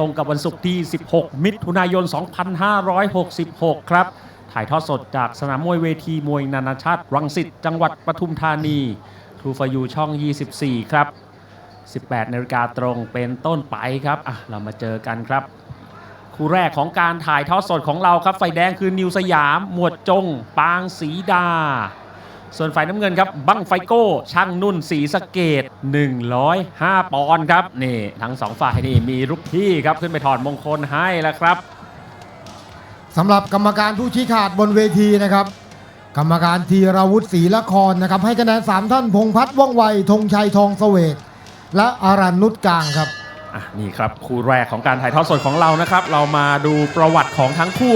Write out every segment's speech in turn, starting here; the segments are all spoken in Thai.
ตรงกับวันศุกร์ที่ 16 มิถุนายน 2566 ครับ ถ่ายทอดสดจากสนามมวยเวทีมวยนานาชาติ รังสิต จังหวัดปทุมธานีทูฟายูช่อง 24 ครับ 18 นาฬิกาตรงเป็นต้นไปครับอะเรามาเจอกันครับ คู่แรกของการถ่ายทอดสดของเราครับ ไฟแดงคือนิวสยาม หมวดจง ปางสีดา ส่วนฝ่ายน้ำเงินครับ บั้งไฟโก้ ช่างนุ่นสีสะเกต 105 ปอนด์ครับ นี่ ทั้งสองฝ่ายนี่มีลูกพี่ครับ ขึ้นไปถอดมงคลให้แล้วครับสำหรับกรรมการผู้ชี้ขาดบนเวทีนะครับ กรรมการธีรวุฒิศรีละครนะครับ ให้คะแนนสามท่าน พงษ์พัฒน์ว่องไวธงชัยทองเสวกและอารันนุชกลางครับอะนี่ครับคู่แรกของการถ่ายทอดสดของเรานะครับ เรามาดูประวัติของทั้งคู่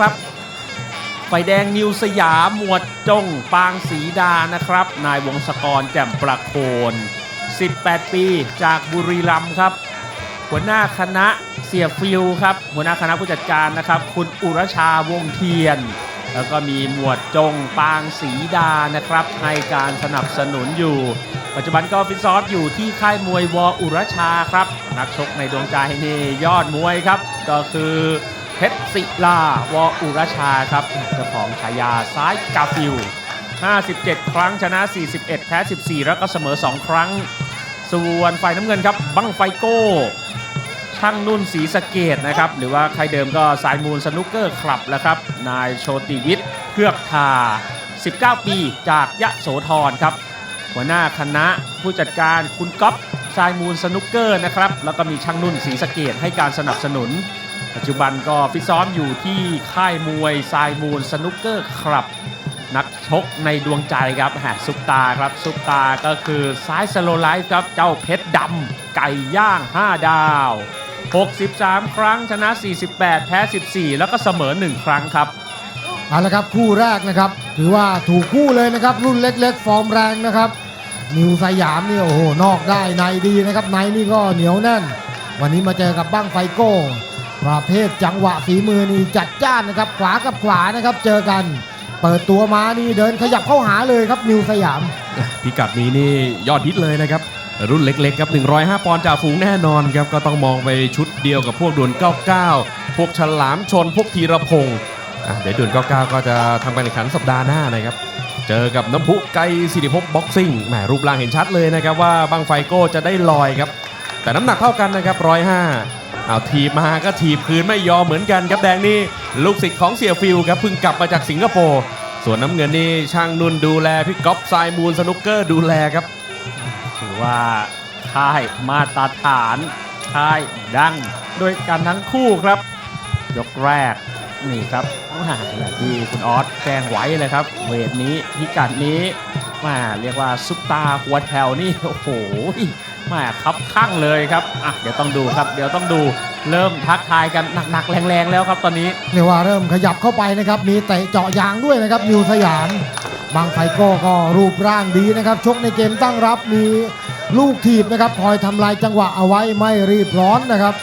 ครับ ไฟแดงนิวสยามหมวดจงปางสีดานะครับ นายวงศกรแจ่มประโคน 18 ปีจากบุรีรัมย์ครับ หัวหน้าคณะเสียฟิลครับ หัวหน้าคณะผู้จัดการนะครับ คุณอุรชาวงเทียน แล้วก็มีหมวดจงปางสีดานะครับ ให้การสนับสนุนอยู่ ปัจจุบันก็ฟิตซ้อมอยู่ที่ค่ายมวยวออุรชาครับ นักชกในดวงใจนี่ยอดมวยครับ ก็คือ เพชรศิลาวออุรชาครับเจ้าของฉายาซ้ายกาฟิล 57 ครั้งชนะ 41 แพ้ 14 แล้วก็เสมอ 2 ครั้ง ส่วนฝ่ายน้ำเงินครับ บังไฟโก้ ช่างนุ่นสีสะเกตนะครับ หรือว่าใครเดิมก็สายมูลสนุกเกอร์คลับแล้วครับ นายโชติวิทย์เพือกทา 19 ปีจากยะโสธรครับ หัวหน้าคณะผู้จัดการคุณก๊อฟสายมูลสนุกเกอร์นะครับ แล้วก็มีช่างนุ่นสีสะเกตให้การสนับสนุน ปัจจุบันก็ฟิตซ้อมอยู่ที่ค่ายมวยสายมูลสนุกเกอร์คลับ นักชกในดวงใจครับแหซุปตาครับซุปตาก็คือซ้ายสโลไลฟ์ครับเจ้าเพชรดำไก่ย่าง 5 ดาว 63 ครั้งชนะ 48 แพ้ 14 แล้วก็เสมอ 1 ครั้งครับเอาละครับคู่แรกนะครับ ถือว่าถูกคู่เลยนะครับ รุ่นเล็กๆ ฟอร์มแรงนะครับ นิวสยามนี่โอ้โหนอกได้ในดีนะครับในนี่ก็เหนียวแน่น วันนี้มาเจอกับบ้างไฟโก้ ประเภทจังหวะฝีมือนี่จัดจ้านนะครับขวากับขวานะครับเจอกัน เปิดตัวมานี่เดินขยับเข้าหาเลยครับนิวสยาม พิกัดนี้นี่ยอดฮิตเลยนะครับ รุ่นเล็กๆครับ 105 ปอนด์จ่าฝูงแน่นอนครับ ก็ต้องมองไปชุดเดียวกับพวกดวน 99 พวกฉลามชน พวกธีรพงศ์เดี๋ยวดวน 99 ก็จะทำการแข่งขันสัปดาห์หน้านะครับเจอกับน้ำพุไกสิริภพบ็อกซิ่งแหมรูปร่างเห็นชัดเลยนะครับว่าบังไฟโก้จะได้ลอยครับ แต่น้ำหนักเท่ากันนะครับ105 เอาทีมาก็ทีบคืนไม่ยอมเหมือนกันครับแดงนี่ลูกศิษย์ของเสียฟิลครับเพิ่งกลับมาจากสิงคโปร์ส่วนน้ำเงินนี่ช่างนุ่นดูแลพี่ก๊อฟทรายมูลสนุกเกอร์ดูแลครับถือว่าค่ายมาตรฐานค่ายดังโดวยกันทั้งคู่ครับ ยกแรกนี่ครับอ่าอย่างที่คุณออสแจ้งไว้เลยครับ เวทนี้พิกัดนี้ มาเรียกว่าซุปตาหัวแถวนี่โอ้โหมาคับข้างเลยครับอะเดี๋ยวต้องดูครับ เดี๋ยวต้องดูเริ่มทักทายกันหนักๆ แรงๆ แล้วครับตอนนี้เรียกว่าเริ่มขยับเข้าไปนะครับมีเตะเจาะยางด้วยนะครับนิวสยามบางไฟโก้ก็รูปร่างดีนะครับชกในเกมตั้งรับมีลูกถีบนะครับคอยทำลายจังหวะเอาไว้ไม่รีบร้อนนะครับ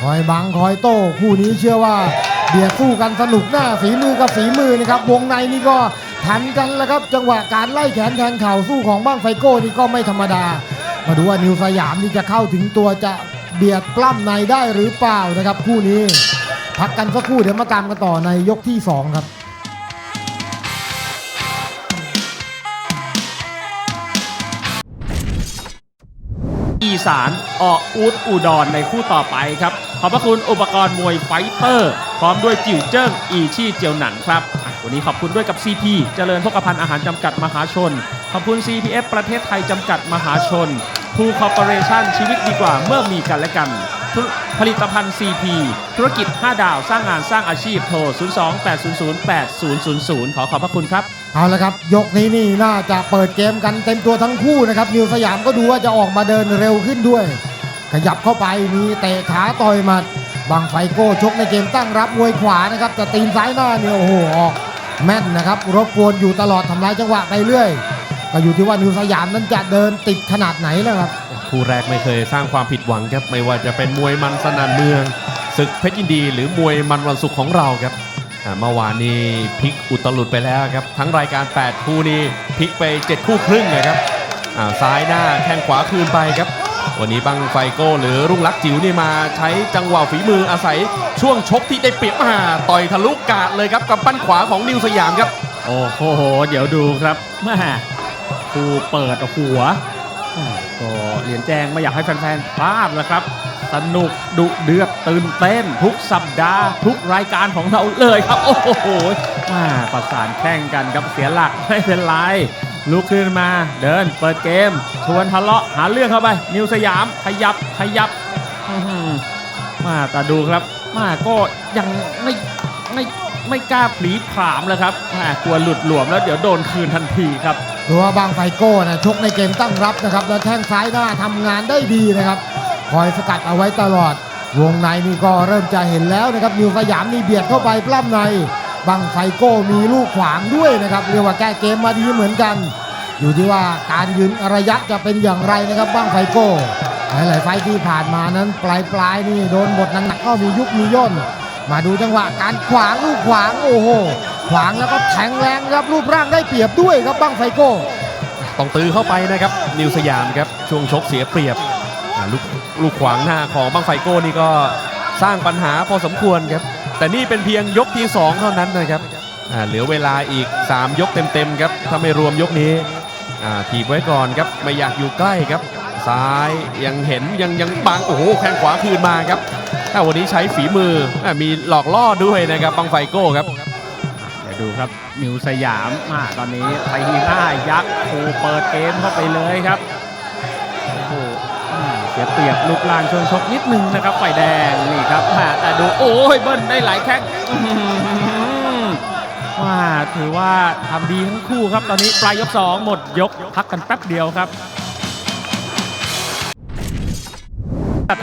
คอยบังคอยโต้คู่นี้เชื่อว่าเบียดสู้กันสนุกหน้าฝีมือกับฝีมือนะครับวงในนี่ก็ ทันกันแล้วครับ จังหวะการไล่แขนแทงเข่าสู้ของบ้างไฟโก้นี่ก็ไม่ธรรมดา มาดูว่านิวสยามนี่จะเข้าถึงตัวจะเบียดปล้ำในได้หรือเปล่านะครับ คู่นี้ พักกันสักครู่เดี๋ยวมาตามกันต่อในยกที่ 2 ครับอีสานออกอูดอุดรในคู่ต่อไปครับ ขอบพระคุณอุปกรณ์มวยไฟเตอร์ พร้อมด้วยจิ๋วเจิ้งอีชี่เจียวหนังครับ วันนี้ขอบคุณด้วยกับ CP เจริญพกพันธ์อาหารจำกัดมหาชน ขอบคุณ CPF ประเทศไทยจำกัดมหาชนทูคอร์ปอเรชั่นชีวิตดีกว่าเมื่อมีกันและกัน ผลิตภัณฑ์ CP ธุรกิจ 5 ดาวสร้างงานสร้างอาชีพโทร 028008000 ขอขอบพระคุณครับ เอาละครับ ยกนี้นี่น่าจะเปิดเกมกันเต็มตัวทั้งคู่นะครับ นิวสยามก็ดูว่าจะออกมาเดินเร็วขึ้นด้วย ขยับเข้าไปมีเตะขาต่อยหมัดบางไฟโก้ชกในเกมตั้งรับมวยขวานะครับแต่ตีนซ้ายหน้าเนี่ยโอ้โหออก แม่นนะครับ รบกวนอยู่ตลอดทำลายจังหวะไปเรื่อย ก็อยู่ที่ว่านิวสยามนั้นจะเดินติดขนาดไหนแล้วครับ คู่แรกไม่เคยสร้างความผิดหวังครับไม่ว่าจะเป็นมวยมันสนานเมืองศึกเพชรยินดี หรือมวยมันวันศุกร์ของเราครับอ่าเมื่อวานนี้พลิกอุตลุดไปแล้วครับ ทั้งรายการ 8 คู่นี้พลิกไป 7 คู่ครึ่งเลยครับอ่าซ้ายหน้าแข้งขวาคืนไปครับ วันนี้บังไฟโก้หรือรุ่งรักจิ๋วนี่มาใช้จังหวะฝีมืออาศัยช่วงชกที่ได้เปรียบมาต่อยทะลุกาดเลยครับกับปั้นขวาของนิวสยามครับ โอ้โห เดี๋ยวดูครับม่ครูเปิดหัวก็เหรียญแจงไม่อยากให้แฟนๆพลาดนะครับ สนุกดุเดือดตื่นเต้น ทุกสัปดาห์ ทุกรายการของเราเลยครับ โอ้โหมาประสานแข่งกันครับเสียหลักไม่เป็นไร ลุกขึ้นมา เดินเปิดเกม ชวนทะเลาะหาเรื่องเข้าไป นิวสยาม ขยับขยับมาแต่ดูครับมาก็ยังไม่ไม่ไม่กล้าผลีผามเลยครับกลัวหลุดหลวมแล้วเดี๋ยวโดนคืนทันทีครับตัวบางไฟโก้นะชกในเกมตั้งรับนะครับ แล้วแข้งซ้ายหน้าทำงานได้ดีนะครับ คอยสกัดเอาไว้ตลอด วงในนี่ก็เริ่มจะเห็นแล้วนะครับนิวสยามนี่เบียดเข้าไปปล้ำใน บางไฟโก้มีลูกขวางด้วยนะครับเรียกว่าแก้เกมมาดีเหมือนกัน อยู่ที่ว่าการยืนระยะจะเป็นอย่างไรนะครับบ้งไฟโก้หลายๆไฟที่ผ่านมานั้นปลายปลายๆนี่โดนบทหนักๆก็มียุบมีย่นมาดูจังหวะการขวางลูกขวางโอ้โหขวางแล้วก็แทงแรงครับรูปร่างได้เปรียบด้วยครับบ้งไฟโก้ต้องตื้อเข้าไปนะครับนิวสยามครับช่วงชกเสียเปรียบลูกลูกขวางหน้าของบังไฟโก้นี่ก็สร้างปัญหาพอสมควรครับ แต่นี่เป็นเพียงยกที่ 2 เท่านั้นนะครับเหลือเวลาอีก 3 ยกเต็มๆครับถ้าไม่รวมยกนี้ถีบไว้ก่อนครับไม่อยากอยู่ใกล้ครับ ซ้ายยังเห็นยังยังบังโอ้โหแข้งขวาคืนมาครับวันนี้ใช้ฝีมืออมีหลอกล่อด้วยนะครับบังไฟโก้ครับเดี๋ยวดูครับนิวสยามมาตอนนี้ไปห้ายักษ์โคเปิดเกมเข้าไปเลยครับ เสียเปรียบลูกลานชนชกนิดนึงนะครับไฟแดงนี่ครับแต่ดูโอ้ยเบิ้ลได้หลายแข้งว่าถือว่าทำดีทั้งคู่ครับตอนนี้ปลายยก 2 หมดยกพักกันแป๊บเดียวครับ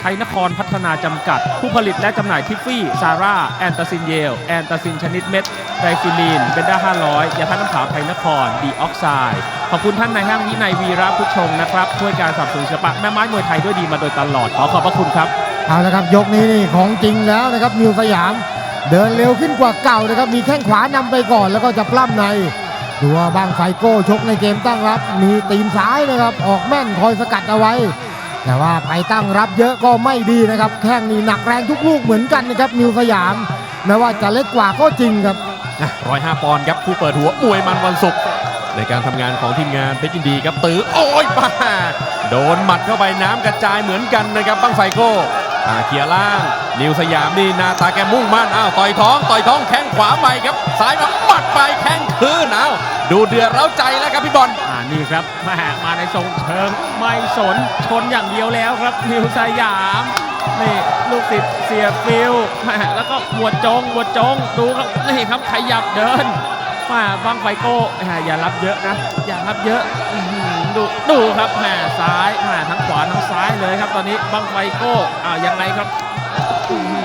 ไทยนครพัฒนาจำกัด ผู้ผลิตและจำหน่ายทิฟฟี่ ซาร่า แอนตาซินเยล แอนตาซินชนิดเม็ดไดฟิลีนเบนด้า500ยาท่าน้ำขาวไทยนคร ดีออกไซด์ ขอบคุณท่านนายห้างวินัยวีระพุชงนะครับช่วยการสนับสนุนศิลปะแม่ไม้มวยไทยด้วยดีมาโดยตลอดขอขอบพระคุณครับเอาละครับยกนี้นี่ของจริงแล้วนะครับนิวสยาม เดินเร็วขึ้นกว่าเก่านะครับมีแข้งขวานำไปก่อนแล้วก็จะปล้ำในดูว่าบางไฟโก้ชกในเกมตั้งรับ มีตีนซ้ายนะครับ ออกแม่นคอยสกัดเอาไว้ แต่ว่าไปตั้งรับเยอะก็ไม่ดีนะครับแข้งนี่หนักแรงทุกลูกเหมือนกันนะครับนิวสยามแม้ว่าจะเล็กกว่าก็จริงครับร้อยห้าปอนด์ครับคู่เปิดหัวมวยมันวันศุกร์ ในการทำงานของทีมงานเพชรยินดีครับตื้อโอ้ยป้าโดนหมัดเข้าไปน้ำกระจายเหมือนกันนะครับบังไฟโก้อ่าเขียร์ล่าง นิวสยามนี่หนาตาแกมุ่งมั่นอ้าวต่อยท้อง ต่อยท้องแข้งขวาไปครับซ้ายมาหมัดไปแข้งคืนเอาดูเดือดเร้าใจแล้วครับพี่บอลอ่านี่ครับแมามาในทรงเชิงไม่สนชนอย่างเดียวแล้วครับ นิวสยามนี่ลูกศิษย์เสียฟิลแม่แล้วก็หมวดจงหมวดจงดูครับนี่ครับขยับเดิน มาบังไฟโก้หม่อย่ารับเยอะนะ อย่ารับเยอะดูดูครับแหม่ซ้ายแหม่ทั้งขวาทั้งซ้ายเลยครับ ตอนนี้บังไฟโก้อ่ายังไงครับ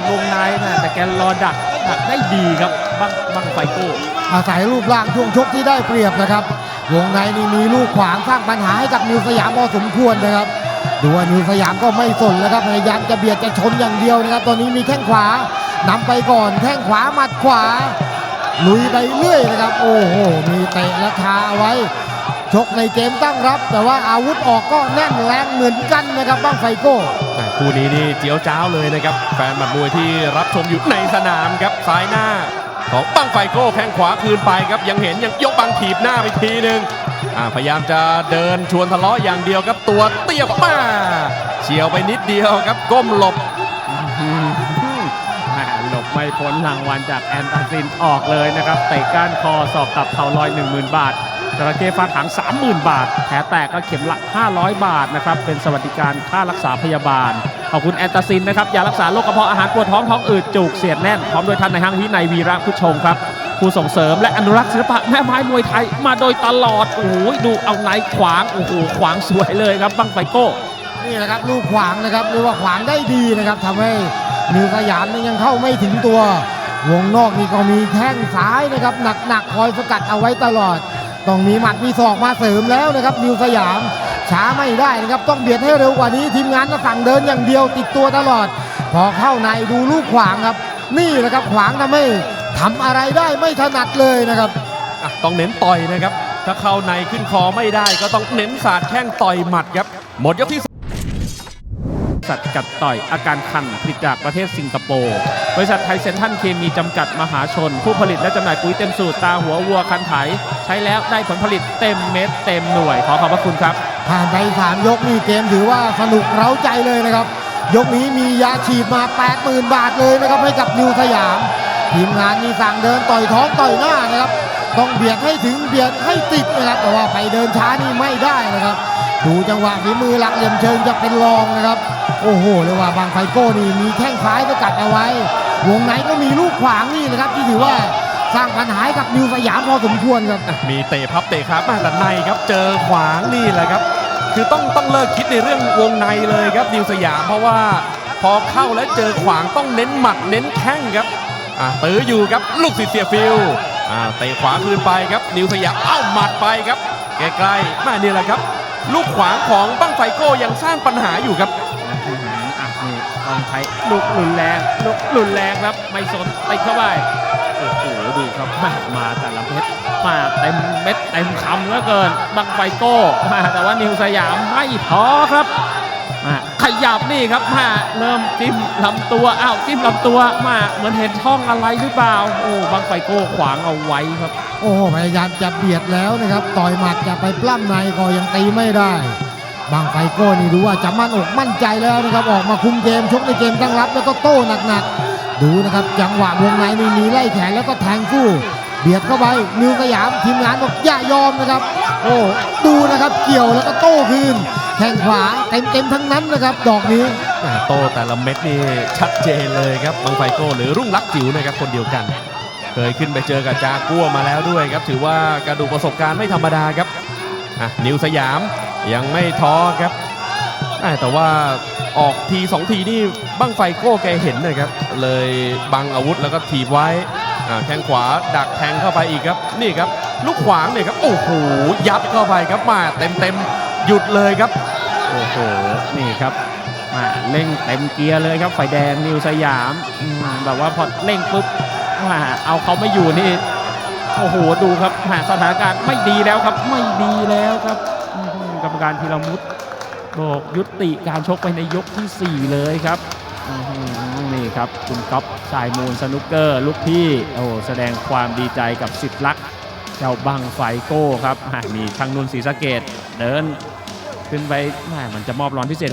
วงในแหม่แต่แกรอดักดักได้ดีครับบังบังไฟโก้อาศัยรูปร่างช่วงชกที่ได้เปรียบนะครับ วงในนี่มีลูกขวางสร้างปัญหาให้กับนิวสยามพอสมควรนะครับดูว่านิวสยามก็ไม่สนแล้วครับพยายามจะเบียดจะชนอย่างเดียวนะครับ ตอนนี้มีแข้งขวานำไปก่อนแข้งขวาหมัดขวา ลุยไปเรื่อยนะครับ โอ้โห มีเตะและคาเอาไว้ ชกในเกมตั้งรับ แต่ว่าอาวุธออกก็แน่นแรงเหมือนกันนะครับบ้างไฟโก้คู่นี้นี่เจียวจ้าวเลยนะครับ แฟนหมัดมวยที่รับชมอยู่ในสนามครับซ้ายหน้าของบังไฟโก้แข้งขวาคืนไปครับ ยังเห็นยังยกบังถีบหน้าไปทีหนึ่งพยายามจะเดินชวนทะเลาะอย่างเดียวครับตัวเตี้ยมาเฉียวไปนิดเดียวครับก้มหลบ ไม่พ้นรางวัลจากแอนตาซินออกเลยนะครับเตะก้านคอสอกกับเข่าลอย 10,000 บาทจระเข้ฟาดหาง30,000 บาทแผลแตกก็เข็มละ500 บาทนะครับเป็นสวัสดิการค่ารักษาพยาบาลขอบคุณแอนตาซินนะครับยารักษาโรคกระเพาะอาหารปวดท้องท้องอืดจุกเสียดแน่นพร้อมโดยท่านในห้างวินัยวีระผู้ชงครับผู้ส่งเสริมและอนุรักษ์ศิลปะแม่ไม้มวยไทยมาโดยตลอดโอ้โหดูเอาไหนขวางโอ้โหขวางสวยเลยครับบังไฟโก้นี่นะครับลูกขวางนะครับเรียกว่าขวางได้ดีนะครับทำให้ นิวสยามนี่ยังเข้าไม่ถึงตัว วงนอกนี่ก็มีแข้งซ้ายนะครับหนักๆคอยสกัดเอาไว้ตลอด ต้องมีหมัดมีศอกมาเสริมแล้วนะครับนิวสยาม ช้าไม่ได้นะครับต้องเบียดให้เร็วกว่านี้ทีมงานก็สั่งเดินอย่างเดียวติดตัวตลอด พอเข้าในดูลูกขวางครับ นี่แหละครับขวางทำให้ทำอะไรได้ไม่ถนัดเลยนะครับต้องเน้นต่อยนะครับ ถ้าเข้าในขึ้นคอไม่ได้ก็ต้องเน้นสาดแข้งต่อยหมัดครับ หมดยกที่ ษัทกัดต่อยอาการคันผลิตจากประเทศสิงคโปร์ บริษัทไทยเซนทันเคมีจำกัดมหาชน ผู้ผลิตและจำหน่ายปุ๋ยเต็มสูตรตาหัววัวคันไถ ใช้แล้วได้ผลผลิตเต็มเม็ดเต็มหน่วย ขอขอบพระคุณครับ ผ่านไปสามยกนี่เกมถือว่าสนุกเร้าใจเลยนะครับ ยกนี้มียาฉีดมา 80,000 บาทเลยนะครับให้กับนิวสยาม ทีมงานนี่สั่งเดินต่อยท้องต่อยหน้านะครับ ต้องเบียดให้ถึงเบียดให้ติดนะครับแต่ว่าไปเดินช้านี่ไม่ได้นะครับ ดูจังหวะฝีมือหลักเหลี่ยมเชิงจะเป็นรองนะครับ โอ้โหเรียกว่าบางไฟโก้นี่มีแข้งซ้ายสกัดเอาไว้ วงในก็มีลูกขวางนี่นะครับ ที่ถือว่าสร้างปัญหาให้กับนิวสยามพอสมควรครับมีเตะพับเตะครับมาแต่ในครับเจอขวางนี่แหละครับ คือต้องต้องเลิกคิดในเรื่องวงในเลยครับนิวสยามเพราะว่าพอเข้าแล้วเจอขวางต้องเน้นหมัดเน้นแข้งครับอ่าตื้ออยู่ครับลูกศิษย์เสียฟิลอ่าเตะขวาคืนไปครับนิวสยามเอ้าหมัดไปครับใกล้ๆมานี่แหละครับ ลูกขวางของบั้งไฟโก้ยังสร้างปัญหาอยู่ครับอื้อหืออะนี่ต้องใช้ลูกรุนแรงลูกรุนแรงครับไม่สนติดเข้าไปโอ้โหดูครับมามาแต่ละเม็ดมาเต็มเม็ดเต็มคำเหลือเกินบังไฟโก้มาแต่ว่านิวสยามไม่ท้อครับมาขยับนี่ครับมาเริ่มจิ้มลำตัวอ้าวจิ้มลำตัวมาเหมือนเห็นช่องอะไรหรือเปล่าโอ้บังไฟโก้ขวางเอาไว้ครับ โอ้พยายามจะเบียดแล้วนะครับ ต่อยหมัดจะไปปล้ำในก็ยังตีไม่ได้ บางไฟโก้นี่ดูว่าจะมั่นอกมั่นใจแล้วนะครับ ออกมาคุมเกมชกในเกมตั้งรับ แล้วก็โต้หนักๆ ดูนะครับจังหวะวงในนี่มีไล่แขนแล้วก็แทงสู้เบียดเข้าไปนิวสยามทีมงานบอกอย่ายอมนะครับ โอ้ดูนะครับเกี่ยวแล้วก็โต้คืนแข้งขวาเต็มๆทั้งนั้นนะครับ ดอกนี้โตแต่ละเม็ดนี่ชัดเจนเลยครับบังไฟโก้หรือรุ่งรักจิ๋วนะครับคนเดียวกัน เคยขึ้นไปเจอกับจากัวมาแล้วด้วยครับ ถือว่ากระดูกประสบการณ์ไม่ธรรมดาครับอะนิวสยามยังไม่ท้อครับแต่ว่าออกทีสองทีนี่บั้งไฟโก้แกเห็นนะครับ เลยบังอาวุธแล้วก็ถีบไว้แข้งขวาดักแทงเข้าไปอีกครับ นี่ครับ ลูกขวางเนี่ยครับ โอ้โหยัดเข้าไปครับมาเต็มเต็มหยุดเลยครับ โอ้โหนี่ครับมาเร่งเต็มเกียร์เลยครับไฟแดงนิวสยามอืมแบบว่าพอเร่งปุ๊บ มาเอาเขาไม่อยู่นี่โอ้โหดูครับหาสถานการณ์ไม่ดีแล้วครับไม่ดีแล้วครับอื้อหือกรรมการธีรมุตบอกยุติการชกไปในยกที่ 4 เลยครับอื้อหือนี่ครับคุณก๊อฟสายมูลสนุกเกอร์ ลูกพี่โอ้โหแสดงความดีใจกับสิทธิ์ลักษณ์เจ้าบังไฟโก้ครับอะมีทางนุนศรีสะเกดเดินขึ้นไปแหม่มันจะมอบรางวัลพิเศษให้